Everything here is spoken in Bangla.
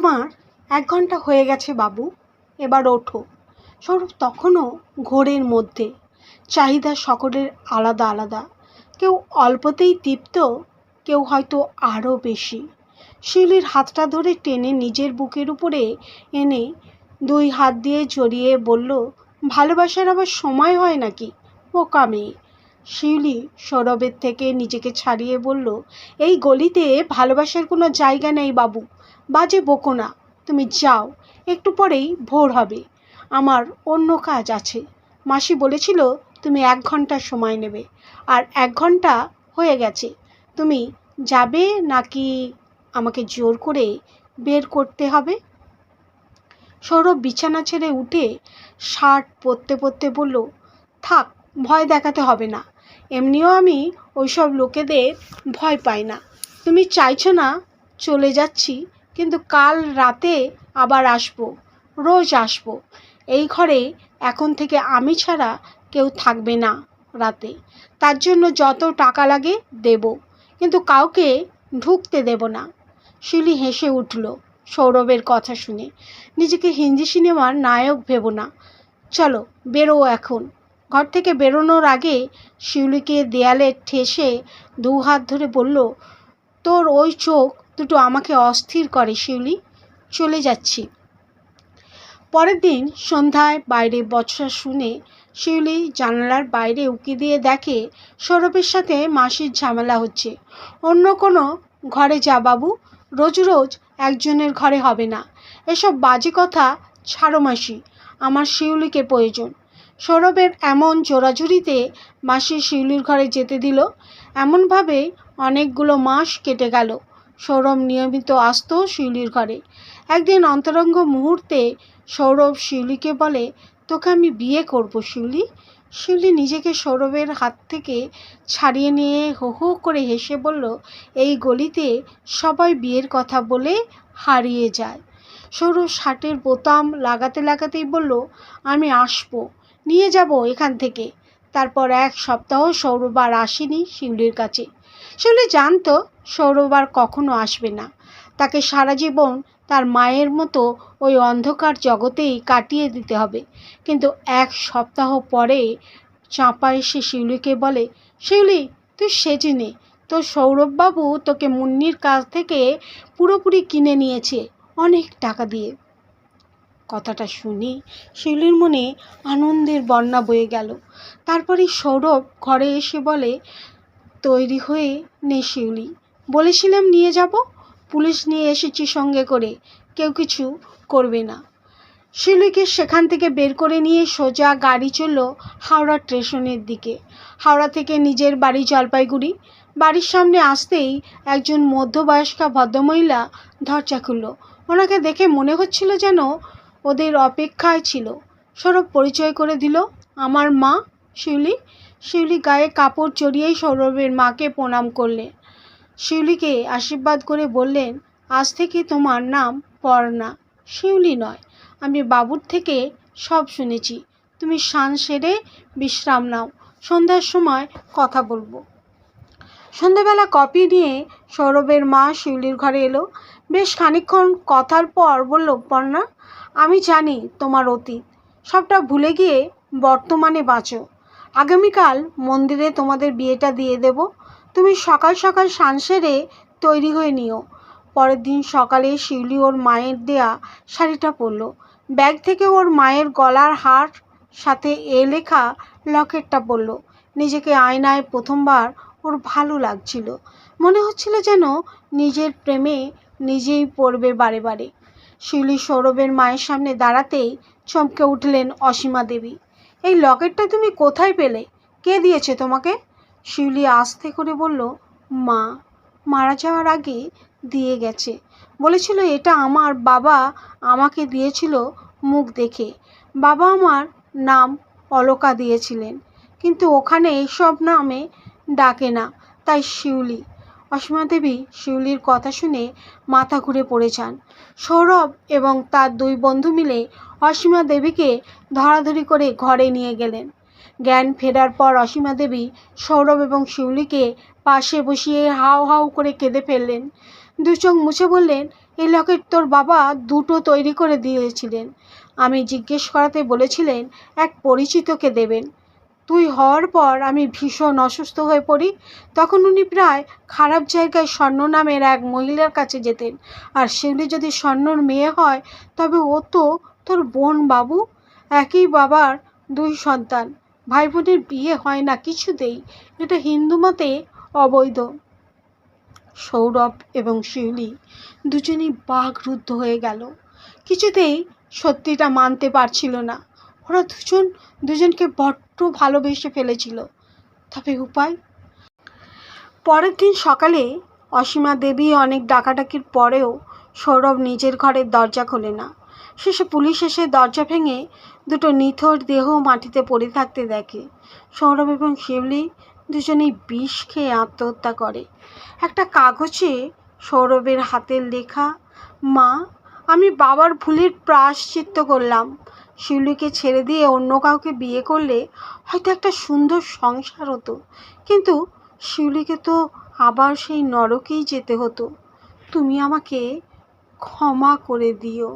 তোমার এক ঘণ্টা হয়ে গেছে বাবু, এবার ওঠো। সৌরভ তখনও ঘোরের মধ্যে। চাহিদা সকলের আলাদা আলাদা। কেউ অল্পতেই তৃপ্ত কেউ হয়তো আরও বেশি। শিউলির হাতটা ধরে টেনে নিজের বুকের উপরে এনে দুই হাত দিয়ে জড়িয়ে বলল, ভালোবাসার আবার সময় হয় নাকি, বোকা মেয়ে? শিউলি সৌরভের থেকে নিজেকে ছাড়িয়ে বলল, এই গলিতে ভালোবাসার কোনো জায়গা নেই বাবু। বাজে বকো না, তুমি যাও, একটু পরেই ভোর হবে। আমার অন্য কাজ আছে। মাসি বলেছিল তুমি এক ঘণ্টা সময় নেবে। আর এক ঘণ্টা হয়ে গেছে। তুমি যাবে নাকি আমাকে জোর করে বের করতে হবে? সৌরভ বিছানা ছেড়ে উঠে শার্ট পরতে পরতে বলল, থাক, ভয় দেখাতে হবে না। এমনিও আমি ওইসব লোকেদের ভয় পাই না। তুমি চাইছো না চলে যাচ্ছি কিন্তু কাল রাতে আবার আসব, রোজ আসব। এই ঘরে এখন থেকে আমি ছাড়া কেউ থাকবে না রাতে। তার জন্য যত টাকা লাগে দেব, কিন্তু কাউকে ঢুকতে দেব না। শিলি হেসে উঠল সৌরভের কথা শুনে। নিজেকে হিন্দি সিনেমার নায়ক ভেব না। চলো বেরো এখন। ঘর থেকে বেরোনোর আগে শিউলিকে দেয়ালে ঠেসে দু হাত ধরে বলল, তোর ওই চোখ দুটো আমাকে অস্থির করে, শিউলি। চলে যাচ্ছি। পরের দিন সন্ধ্যায় বাইরে বছরা শুনে শিউলি জানালার বাইরে উকি দিয়ে দেখে সৌরভের সাথে মাসির ঝামেলা হচ্ছে। অন্য কোনো ঘরে যা বাবু, রোজ রোজ একজনের ঘরে হবে না। এসব বাজে কথা ছাড়ো মাসি, আমার শিউলিকে প্রয়োজন। সৌরভের এমন জোরাজুরিতে মাসি শিউলির ঘরে যেতে দিল। এমনভাবে অনেকগুলো মাস কেটে গেল। সৌরভ নিয়মিত আসতো শিউলির ঘরে। একদিন অন্তরঙ্গ মুহূর্তে সৌরভ শিউলিকে বলে, তোকে আমি বিয়ে করব শিউলি। শিউলি নিজেকে সৌরভের হাত থেকে ছাড়িয়ে নিয়ে হো হো করে হেসে বলল, এই গলিতে সবাই বিয়ের কথা বলে হারিয়ে যায়। সৌরভ শার্টের বোতাম লাগাতে লাগাতেই বলল, আমি আসব, নিয়ে যাব এখান থেকে। তারপর এক সপ্তাহ সৌরভ আর আসেনি শিউলির কাছে। শিউলি জানতো সৌরভ আর কখনো আসবে না। তাকে সারা জীবন তার মায়ের মতো ওই অন্ধকার জগতেই কাটিয়ে দিতে হবে। কিন্তু এক সপ্তাহ পরে চাঁপা এসে শিউলিকে বলে, শিউলি, তুই সেজে নে তোর সৌরভবাবু তোকে মুন্নির কাছ থেকে পুরোপুরি কিনে নিয়েছে অনেক টাকা দিয়ে। কথাটা শুনে শিউলির মনে আনন্দের বন্যা বয়ে গেল। তারপরে সৌরভ ঘরে এসে বলে তৈরি হয়ে নে শিউলি বলেছিলাম নিয়ে যাব, পুলিশ নিয়ে এসেছি সঙ্গে করে, কেউ কিছু করবে না। শিউলিকে সেখান থেকে বের করে নিয়ে সোজা গাড়ি চলল হাওড়া স্টেশনের দিকে। হাওড়া থেকে নিজের বাড়ি জলপাইগুড়ি। বাড়ির সামনে আসতেই একজন মধ্যবয়স্কা ভদ্রমহিলা দরজা খুলল। ওনাকে দেখে মনে হচ্ছিল যেন ওদের অপেক্ষায় ছিল। সৌরভ পরিচয় করে দিল, আমার মা, শিউলি শিউলি গায়ে কাপড় চড়িয়েই সৌরভের মাকে প্রণাম করলেন শিউলিকে আশীর্বাদ করে বললেন, আজ থেকে তোমার নাম পর্ণা। শিউলি নয়, আমি বাবুর থেকে সব শুনেছি। তুমি সান সেরে বিশ্রাম নাও। সন্ধ্যার সময় কথা বলব সন্ধ্যাবেলা কপি নিয়ে সৌরভের মা শিউলির ঘরে এলো। বেশ খানিক্ষণ কথার পর বলল, পর্ণা, আমি জানি তোমার অতীত। সবটা ভুলে গিয়ে বর্তমানে বাঁচো। আগামীকাল মন্দিরে তোমাদের বিয়েটা দিয়ে দেব। তুমি সকাল সকাল সান সেরে তৈরি হয়ে নিও। পরের দিন সকালে শিউলি ওর মায়ের দেয়া শাড়িটা পরল। ব্যাগ থেকে ওর মায়ের গলার হার সাথে এ লেখা লকেটটা পরল। নিজেকে আয়নায় প্রথমবার ওর ভালো লাগছিল। মনে হচ্ছিল যেন নিজের প্রেমে নিজেই পড়বে বারে বারে। শিউলি সৌরভের মায়ের সামনে দাঁড়াতেই চমকে উঠলেন অসীমা দেবী। এই লকেটটা তুমি কোথায় পেলে? কে দিয়েছে তোমাকে? শিউলি আস্তে করে বলল, মা, মারা যাওয়ার আগে দিয়ে গেছে। বলেছিল, এটা আমার বাবা আমাকে দিয়েছিল মুখ দেখে। বাবা আমার নাম অলকা দিয়েছিলেন। কিন্তু ওখানে এইসব নামে ডাকে না। তাই শিউলি অসীমা দেবী শিউলির কথা শুনে মাথা ঘুরে পড়ে যান। সৌরভ এবং তার দুই বন্ধু মিলে অসীমা দেবীকে ধরাধরি করে ঘরে নিয়ে গেলেন। জ্ঞান ফেরার পর অসীমা দেবী সৌরভ এবং শিউলিকে পাশে বসিয়ে হাউ হাউ করে কেঁদে ফেললেন। দু চোখ মুছে বললেন এই লকেট তোর বাবা দুটো তৈরি করে দিয়েছিলেন। আমি জিজ্ঞেস করাতে বলেছিলেন, এক পরিচিতকে দেবেন। তুই হওয়ার পর আমি ভীষণ অসুস্থ হয়ে পড়ি। তখন উনি প্রায় খারাপ জায়গায় স্বর্ণ নামের এক মহিলার কাছে যেতেন। আর সেগুলি যদি স্বর্ণর মেয়ে হয়, তবে ও তো তোর বোন বাবু। একই বাবার দুই সন্তান। ভাই বোনের বিয়ে হয় না কিছুতেই। এটা হিন্দু মতে অবৈধ। সৌরভ এবং শিউলি দুজনেই বাঘরুদ্ধ হয়ে গেল। কিছুতেই সত্যিটা মানতে পারছিল না। ওরা দুজন, দুজনকে বড্ড ভালোবেসে ফেলেছিল। তবে উপায়? পরের দিন সকালে অসীমা দেবী অনেক ডাকাডাকির পরেও সৌরভ নিজের ঘরের দরজা খোলে না। শেষে পুলিশ এসে দরজা ভেঙে দুটো নিথর দেহ মাটিতে পড়ে থাকতে দেখে। সৌরভ এবং শিউলি দুজনেই বিষ খেয়ে আত্মহত্যা করে। একটা কাগজে সৌরভের হাতের লেখা, মা, আমি বাবার ভুলের প্রায়শ্চিত্ত করলাম। শিউলিকে ছেড়ে দিয়ে অন্য কাউকে বিয়ে করলে হয়তো একটা সুন্দর সংসার হতো। কিন্তু শিউলিকে তো আবার সেই নরকেই যেতে হতো। তুমি আমাকে ক্ষমা করে দিও।